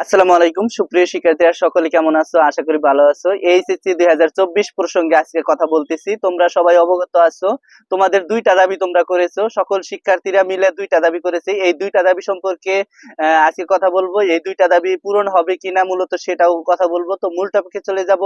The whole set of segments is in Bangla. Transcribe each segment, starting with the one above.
আসসালামু আলাইকুম, সুপ্রিয় শিক্ষার্থীরা, সকলে কেমন আছো? আশা করি ভালো আছো। এইচএসসি দুই হাজার চব্বিশ প্রসঙ্গে আজকে কথা বলতেছি। তোমরা সবাই অবগত আছো। তোমাদের দুইটা দাবি তোমরা করেছ। সকল শিক্ষার্থীরা মিলে দুইটা দাবি করেছে। এই দুইটা দাবি সম্পর্কে আজকে কথা বলব। এই দুইটা দাবি পূরণ হবে কিনা মূলত সেটাও কথা বলব। তো মূল টপিকে চলে যাব।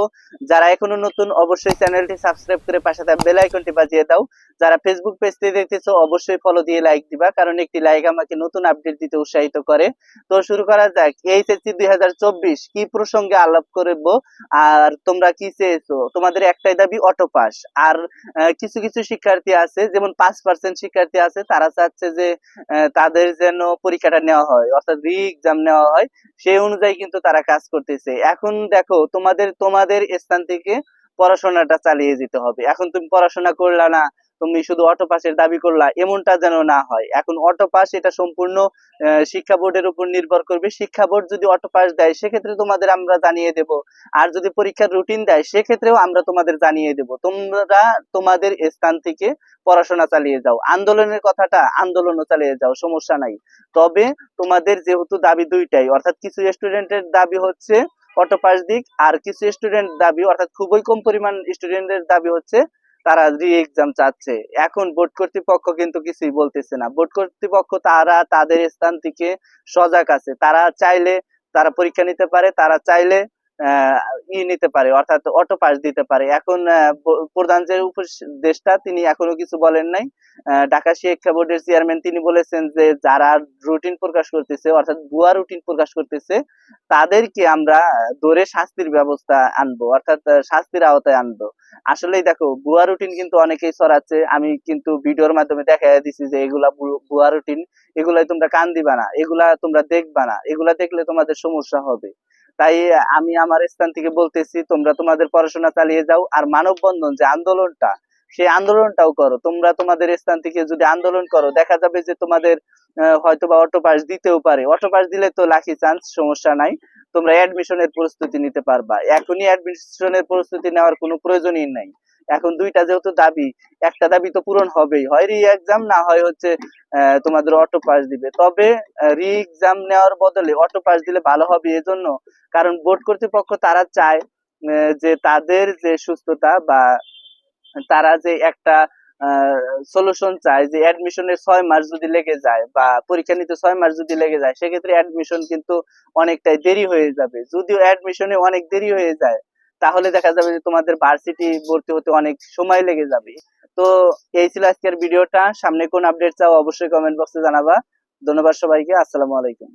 যারা এখনও নতুন, অবশ্যই চ্যানেলটি সাবস্ক্রাইব করে পাশে থাকা বেল আইকনটি বাজিয়ে দাও। যারা ফেসবুক পেজটি দেখতেছো, অবশ্যই ফলো দিয়ে লাইক দিবা। কারণ একটি লাইক আমাকে নতুন আপডেট দিতে উৎসাহিত করে। তো শুরু করা যাক। এইচএসসি দুই কি প্রসঙ্গে আলাপ করব? আর তোমরা কি চেয়েছো? তোমাদের একটাই দাবি অটো পাস আর কিছু কিছু শিক্ষার্থী আছে, যেমন পাঁচ পার্সেন্ট শিক্ষার্থী আছে, তারা চাচ্ছে যে তাদের যেন পরীক্ষাটা নেওয়া হয়, অর্থাৎ রি এক্সাম নেওয়া হয়, সেই অনুযায়ী কিন্তু তারা কাজ করতেছে। এখন দেখো, তোমাদের তোমাদের স্থান থেকে পড়াশোনাটা চালিয়ে যেতে হবে। এখন তুমি পড়াশোনা করলা না তুমি শুধু অটো পাসের দাবি করলা, এমনটা যেন না হয়। এখন অটো পাস এটা সম্পূর্ণ শিক্ষা বোর্ডের উপর নির্ভর করবে। শিক্ষা বোর্ড যদি অটো পাস দেয়, সেক্ষেত্রে তোমাদের আমরা জানিয়ে দেব। আর যদি পরীক্ষার রুটিন দেয়, সেক্ষেত্রেও আমরা তোমাদের জানিয়ে দেব। তোমরা তোমাদের স্থান থেকে পড়াশোনা চালিয়ে যাও। আন্দোলনের কথাটা, আন্দোলনও চালিয়ে যাও, সমস্যা নাই। তবে তোমাদের যেহেতু দাবি দুইটাই, অর্থাৎ কিছু স্টুডেন্টের দাবি হচ্ছে অটো পাস দিক, আর কিছু স্টুডেন্ট দাবি, অর্থাৎ খুবই কম পরিমাণ স্টুডেন্টের দাবি হচ্ছে তারা রি এক্সাম চাচ্ছে। এখন বোর্ড কর্তৃপক্ষ কিন্তু কিছুই বলতেছে না। বোর্ড কর্তৃপক্ষ তারা তাদের স্থান থেকে সজাগ আছে। তারা চাইলে তারা পরীক্ষা নিতে পারে, তারা চাইলে ই নিতে পারে, অর্থাৎ অটো পাস দিতে পারে। এখন প্রধান যে উপদেষ্টা, তিনি এখনও কিছু বলেন নাই। ঢাকা শিক্ষা বোর্ডের চেয়ারম্যান, তিনি বলেছেন যে, যারা রুটিন প্রকাশ করতেছে, অর্থাৎ ভুয়া রুটিন প্রকাশ করতেছে, তাদেরকে আমরা ধরে শাস্তির ব্যবস্থা আনব, অর্থাৎ শাস্তির আওতায় আনব। আসলেই দেখো, ভুয়া রুটিন কিন্তু অনেকেই ছড়াচ্ছে। আমি কিন্তু ভিডিওর মাধ্যমে দেখা দিছি যে, এগুলা ভুয়া রুটিন এগুলাই তোমরা কান দিবা না, এগুলা তোমরা দেখবা না, এগুলা দেখলে তোমাদের সমস্যা হবে। তাই আমি আমার স্থান থেকে বলতেছি, তোমরা তোমাদের পড়াশোনা চালিয়ে যাও আর মানববন্ধন যে আন্দোলনটা, সেই আন্দোলনটাও করো। তোমরা তোমাদের স্থান থেকে যদি আন্দোলন করো, দেখা যাবে যে তোমাদের হয়তো বা অটো পাস দিতেও পারে। অটো পাস দিলে তো লাখি চান্স সমস্যা নাই। তোমরা অ্যাডমিশনের প্রস্তুতি নিতে পারবা। এখনই অ্যাডমিশনের প্রস্তুতি নেওয়ার কোনো প্রয়োজনই নাই। এখন দুইটা যেহেতু দাবি, একটা দাবি তো পূরণ হবেই। হয় রি এক্সাম না হয় হচ্ছে তোমাদের অটো পাস দিবে। তবে রি এক্সাম নেওয়ার বদলে অটো পাস দিলে ভালো হবে এজন্য, কারণ বোর্ড কর্তৃপক্ষ তারা চায় যে তাদের যে সুস্থতা বা তারা যে একটা সলিউশন চায়, যে অ্যাডমিশনের ছয় মাস যদি লেগে যায় বা পরীক্ষা নিতে ছয় মাস যদি লেগে যায়, সেক্ষেত্রে অ্যাডমিশন কিন্তু অনেকটাই দেরি হয়ে যাবে। যদিও অ্যাডমিশনে অনেক দেরি হয়ে যায় তাহলে দেখা যাবে যে তোমাদের ভার্সিটি ভর্তি হতে অনেক সময় লেগে যাবে। তো এই ছিল আজকের ভিডিওটা। সামনে কোন আপডেট চাও অবশ্যই কমেন্ট বক্সে জানাবা। ধন্যবাদ সবাইকে। আসসালামু আলাইকুম।